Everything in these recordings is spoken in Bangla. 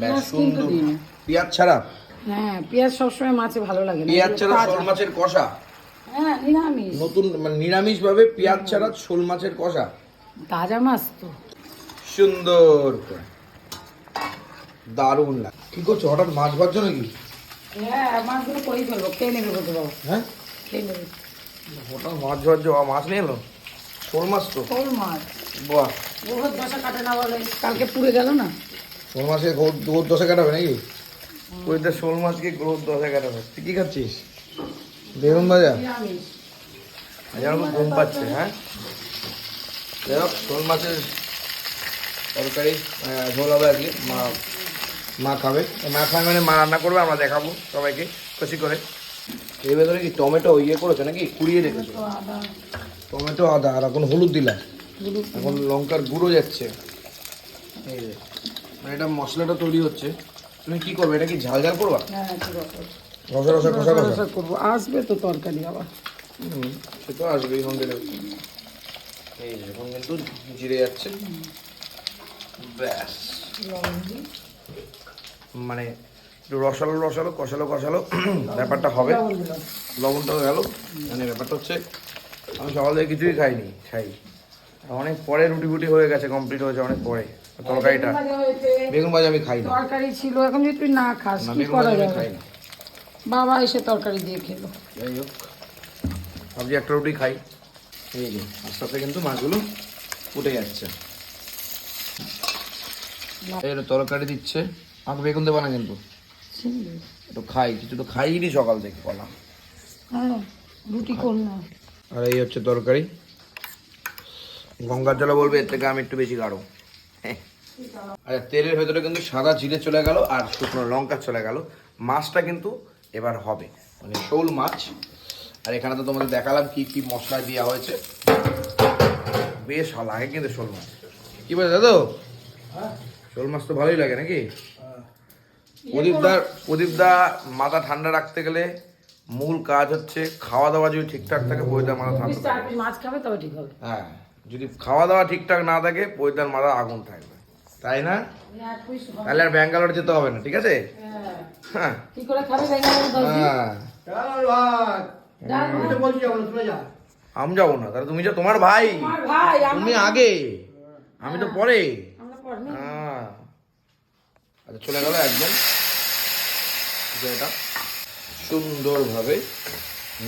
ব্যাস সুন্দর পেঁয়াজ ছাড়া? হ্যাঁ পেঁয়াজ সবসময় মাছে ভালো লাগে পেঁয়াজ ছাড়া শোল মাছের কষা? হ্যাঁ নিরামিষ। নতুন মানে নিরামিষ ভাবে পেঁয়াজ ছাড়া শোল মাছের কষা? তাজা মাছ তো। সুন্দর করে। দারুণ লাগে। কি করছ হঠাৎ মাছ ভাজছো নাকি? হ্যাঁ মাছগুলো করেই ফেলব খেয়ে নেবে বলতে বাবু হ্যাঁ? খেয়ে নেবে। হঠাৎ মাছ ভাজছো মাছ নিয়ে এলো? শোল মাছ তো? শোল মাছ বাহ। বহুত দশা কাটে না বলে কালকে পুড়ে গেল না? শোল মাছকে গোদ গোদ দশে কাটাবে নাকি? ওইটা শোল মাছকে গোদ দশে কাটাবে। তুই কি খাচ্ছিস? বেগুন ভাজা? আমার ঘুম পাচ্ছে হ্যাঁ? যাই হোক শোল মাছের তরকারি ঝোল হবে আজকে মা মা খাবে। মা খাবে মানে মা রান্না করবে আমরা দেখাবো সবাইকে খুশি করে। এর ভেতরে কি টমেটো ইয়ে করেছে নাকি? কুড়িয়ে রেখেছো? টমেটো আদা আর এখন হলুদ দিলাম। এখন লঙ্কার গুঁড়ো যাচ্ছে। এই এটা মশলাটা তৈরি হচ্ছে। তুমি কি করবে? এটা কি ঝাল ঝাল করবা? হ্যাঁ ঠিক আছে। রসা রসা কষা কষা করব। আসবে তো তরকারি আবার। হুম, সে তো আসবেই সঙ্গে। এই যে এখন কিন্তু জিরে যাচ্ছে। ব্যাস। মানে রসালো রসালো কষালো কষালো ব্যাপারটা হবে। লবণটাও গেল। মানে ব্যাপারটা হচ্ছে আমি সকাল থেকে কিছুই খাইনি খাই। অনেক পরে রুটি ফুটি হয়ে গেছে কমপ্লিট হয়েছে অনেক পরে। তরকারিটা। বেগুন ভাজা আমি খাই না। তরকারি ছিল এখন যদি তুই না খাস কি করা যাবে? বাবা এসে তরকারি দিয়ে খেলো। যাই হোক ভাবছি একটা রুটি খাই। এই যে আস্তে আস্তে কিন্তু মাছগুলো ফুটে যাচ্ছে। এর তরকারি দিচ্ছে। আমাকে বেগুন দেবা না কিন্তু। একটু খাই কিছু তো খাইনি সকাল থেকে কলা হ্যাঁ রুটি কর না আর এই হচ্ছে তরকারি। গঙ্গার জলে বলবে এর থেকে আমি একটু বেশি গাঢ়। হ্যাঁ। আচ্ছা তেলের ভেতরে কিন্তু সাদা জিরে চলে গেল আর শুকনো লঙ্কা চলে গেল। মাছটা কিন্তু এবার হবে মানে শোল মাছ। আর এখানে তো তোমাদের দেখালাম কি কি মশলা দেওয়া হয়েছে। বেশ লাগে কিন্তু শোল মাছ। কি বলে দাদু? শোল মাছ তো ভালোই লাগে নাকি? প্রদীপদার প্রদীপদা মাথা ঠান্ডা রাখতে গেলে মূল কাজ হচ্ছে খাওয়া দাওয়া যদি ঠিকঠাক থাকে পরিদার মাথা ঠান্ডা থাকে মাছ খাবে তবে ঠিক হবে। হ্যাঁ। যদি খাওয়া দাওয়া ঠিকঠাক না থাকে পরিদার মাথা আগুন থাকবে। তাই না। তাহলে আর ব্যাঙ্গালোর যেতে হবে না ঠিক আছে? হ্যাঁ। হ্যাঁ। কি করে খাবে বেঙ্গালুরু দশ দিন? হ্যাঁ। আমি যাব না তুমি যা। আমি যাব না তাহলে তুমি যা তোমার ভাই। আমার তুমি আগে। আমি তো পরে। আমরা হ্যাঁ। আচ্ছা চলে গেল একদম এটা সুন্দরভাবে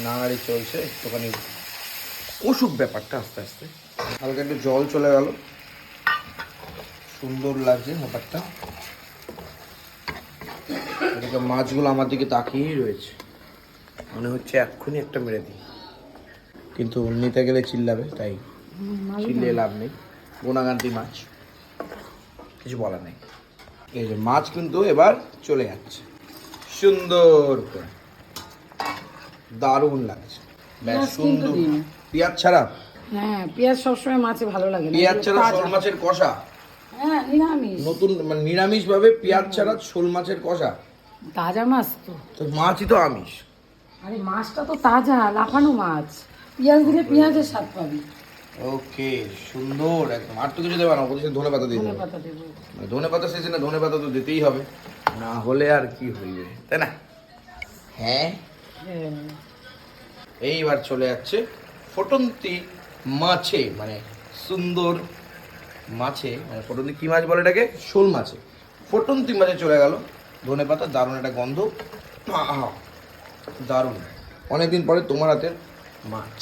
নাড়াড়ি চলছে একটুখানি অসুখ ব্যাপারটা আস্তে আস্তে। হালকা একটু জল চলে গেল। সুন্দর লাগছে ব্যাপারটা। এদিকে মাছগুলো আমার দিকে তাকিয়েই রয়েছে। মনে হচ্ছে এক্ষুনি একটা মেরে দিই। কিন্তু নিতে গেলে চিল্লাবে তাই চিল্লে লাভ নেই। গুণাগান্তি মাছ। কিছু বলার নেই। এই যে মাছ কিন্তু এবার চলে যাচ্ছে। সুন্দর করে। দারুণ লাগছে। ব্যাস সুন্দর। পেঁয়াজ ছাড়া হ্যাঁ পেঁয়াজ সবসময় মাছে ভালো লাগে না। পেঁয়াজ ছাড়া শোল মাছের কষা? হ্যাঁ নিরামিষ। নতুন মানে নিরামিষ ভাবে পেঁয়াজ ছাড়া শোল মাছের কষা? তাজা মাছ তো। তো মাছই তো আমিষ। আরে মাছটা তো তাজা লাফানো মাছ। পেঁয়াজ দিলে পেঁয়াজের স্বাদ পাবি। ওকে সুন্দর একদম। আর তো কিছু দেবে না ওদের ধনে পাতা দিয়ে ধনে পাতা দেবো। ধনে পাতা সিজনে ধনে পাতা তো দিতেই হবে। না হলে আর কি হইবে তাই না? হ্যাঁ। হ্যাঁ। এইবার চলে যাচ্ছে ফটন্তি মাছে মানে সুন্দর মাছে মানে ফটন্তি কী মাছ বলে এটাকে? শোল মাছে। ফটন্তি মাছে চলে গেল। ধনে পাতা দারুণ একটা গন্ধ। দারুণ। অনেকদিন পরে তোমার হাতের মাছ।